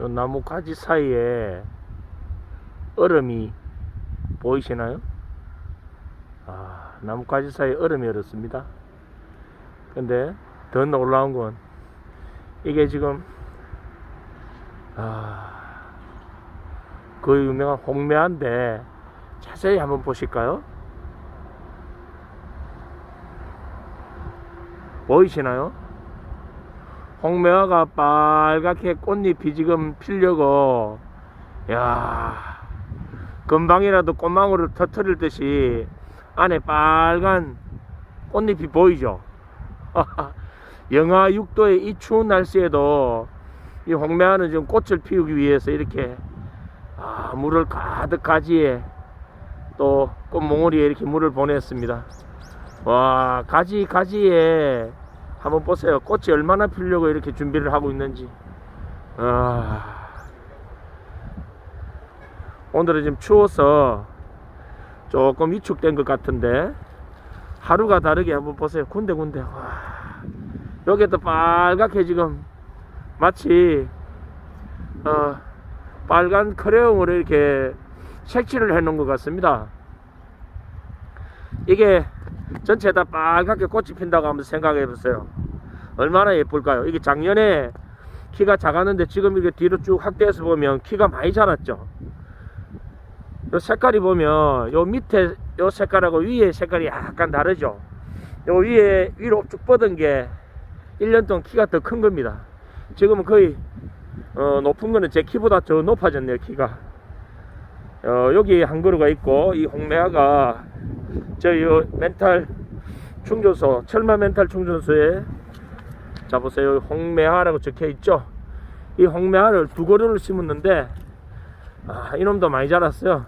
요 나무 가지 사이에 얼음이 보이시나요? 아, 나무 가지 사이에 얼음이 얼었습니다. 근데 더 놀라운 건 이게 지금 아, 그 유명한 홍매화인데 자세히 한번 보실까요? 보이시나요? 홍매화가 빨갛게 꽃잎이 지금 피려고 야 금방이라도 꽃망울을 터트릴 듯이 안에 빨간 꽃잎이 보이죠? 영하 6도의 이 추운 날씨에도 이 홍매화는 지금 꽃을 피우기 위해서 이렇게 아, 물을 가득 가지에 또 꽃몽우리에 이렇게 물을 보냈습니다. 와 가지 가지에 한번 보세요. 꽃이 얼마나 피려고 이렇게 준비를 하고 있는지. 아, 오늘은 지금 추워서 조금 위축된 것 같은데 하루가 다르게 한번 보세요. 군데군데. 와, 여기도 빨갛게 지금 마치 어, 빨간 크레용으로 이렇게 색칠을 해 놓은 것 같습니다. 이게 전체 다 빨갛게 꽃이 핀다고 한번 생각해 보세요. 얼마나 예쁠까요? 이게 작년에 키가 작았는데 지금 이게 뒤로 쭉 확대해서 보면 키가 많이 자랐죠. 요 색깔이 보면 요 밑에 요 색깔하고 위에 색깔이 약간 다르죠. 요 위에 위로 쭉 뻗은 게 1년 동안 키가 더 큰 겁니다. 지금은 거의 어, 높은 거는 제 키보다 더 높아졌네요, 키가. 어, 여기 한 그루가 있고 이 홍매화가 저희 요 멘탈 충전소 철마 멘탈 충전소에 자 보세요. 홍매화라고 적혀 있죠? 이 홍매화를 두 그루를 심었는데 아 이놈도 많이 자랐어요.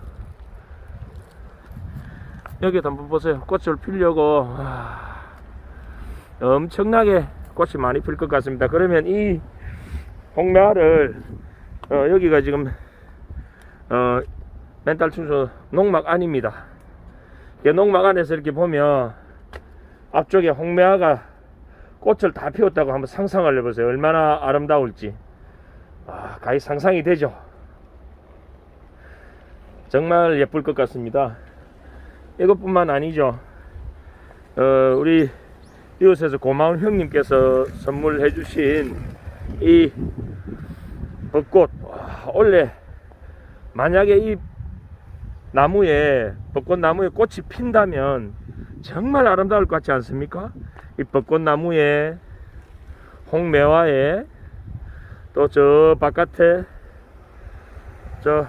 여기도 한번 보세요. 꽃을 피려고 아, 엄청나게 꽃이 많이 필 것 같습니다. 그러면 이 홍매화를 어, 여기가 지금 어, 멘탈 충전소 농막 안입니다 이 농막 안에서 이렇게 보면 앞쪽에 홍매화가 꽃을 다 피웠다고 한번 상상을 해보세요. 얼마나 아름다울지. 아, 가히 상상이 되죠. 정말 예쁠 것 같습니다. 이것뿐만 아니죠. 어, 우리 이웃에서 고마운 형님께서 선물해 주신 이 벚꽃. 와, 원래 만약에 이 나무에 벚꽃 나무에 꽃이 핀다면 정말 아름다울 것 같지 않습니까? 이 벚꽃 나무에 홍매화에 또 저 바깥에 저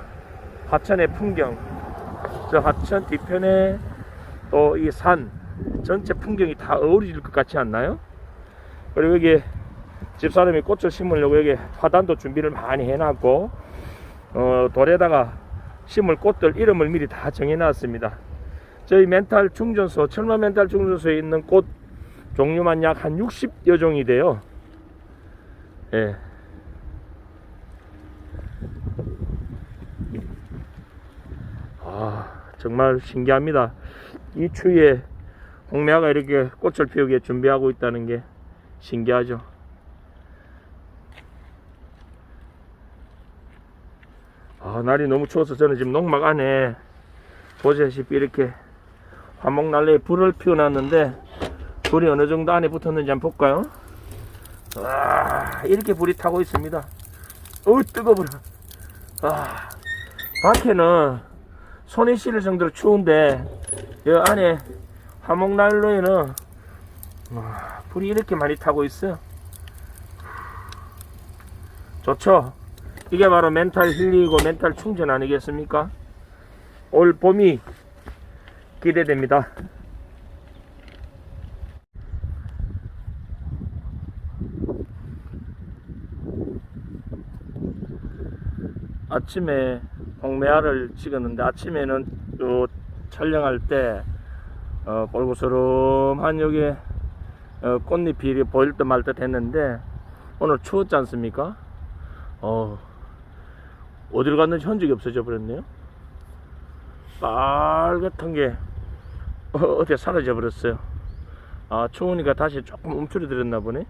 하천의 풍경 저 하천 뒤편에 또 이 산 전체 풍경이 다 어우러질 것 같지 않나요? 그리고 여기 집사람이 꽃을 심으려고 여기 화단도 준비를 많이 해놨고 어, 돌에다가 심을 꽃들 이름을 미리 다 정해놨습니다. 저희 멘탈 충전소, 철마 멘탈 충전소에 있는 꽃 종류만 약 한 60여 종이 돼요. 예. 아, 정말 신기합니다. 이 추위에 홍매화가 이렇게 꽃을 피우게 준비하고 있다는 게 신기하죠. 아, 날이 너무 추워서 저는 지금 농막 안에 보시다시피 이렇게 화목난로에 불을 피워놨는데 불이 어느 정도 안에 붙었는지 한번 볼까요? 와, 이렇게 불이 타고 있습니다. 어우, 뜨거워라. 아, 밖에는 손이 시릴 정도로 추운데, 이 안에 화목난로에는 와, 불이 이렇게 많이 타고 있어요. 좋죠? 이게 바로 멘탈 힐리고 멘탈 충전 아니겠습니까? 올 봄이 기대됩니다. 아침에 홍매화를 찍었는데 아침에는 요 촬영할 때 어, 볼고스름한 여기 어, 꽃잎이 보일 듯 말 듯 했는데 오늘 추웠지 않습니까? 어, 어디로 갔는지 흔적이 없어져 버렸네요. 빨갛던 게 어, 어떻게 사라져 버렸어요. 아, 추우니까 다시 조금 움츠러들었나 보네.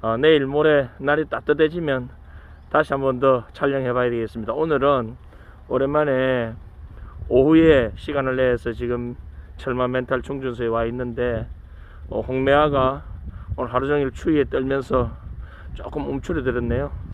아, 내일 모레 날이 따뜻해지면 다시 한번 더 촬영해 봐야 되겠습니다. 오늘은 오랜만에 오후에 시간을 내서 지금 철마 멘탈 충전소에 와 있는데 어, 홍매화가 오늘 하루 종일 추위에 떨면서 조금 움츠러들었네요.